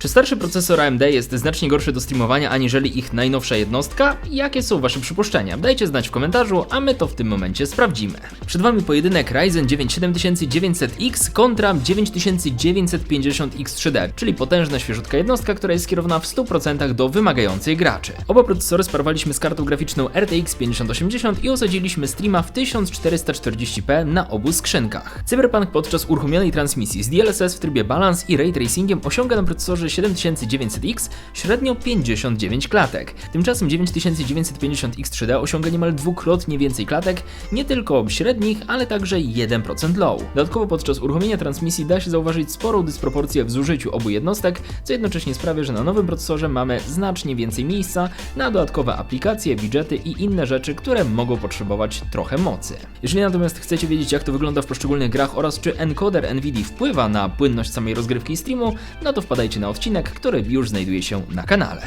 Czy starszy procesor AMD jest znacznie gorszy do streamowania aniżeli ich najnowsza jednostka? Jakie są Wasze przypuszczenia? Dajcie znać w komentarzu, a my to w tym momencie sprawdzimy. Przed Wami pojedynek Ryzen 9 7900X kontra 9950X3D, czyli potężna świeżutka jednostka, która jest skierowana w 100% do wymagających graczy. Oba procesory sparowaliśmy z kartą graficzną RTX 5080 i osadziliśmy streama w 1440p na obu skrzynkach. Cyberpunk podczas uruchomionej transmisji z DLSS w trybie balance i ray tracingiem osiąga na procesorze 7900X średnio 59 klatek. Tymczasem 9950X3D osiąga niemal dwukrotnie więcej klatek, nie tylko średnich, ale także 1% low. Dodatkowo podczas uruchomienia transmisji da się zauważyć sporą dysproporcję w zużyciu obu jednostek, co jednocześnie sprawia, że na nowym procesorze mamy znacznie więcej miejsca na dodatkowe aplikacje, widgety i inne rzeczy, które mogą potrzebować trochę mocy. Jeżeli natomiast chcecie wiedzieć, jak to wygląda w poszczególnych grach oraz czy encoder NVIDIA wpływa na płynność samej rozgrywki i streamu, no to wpadajcie na odcinek, który już znajduje się na kanale.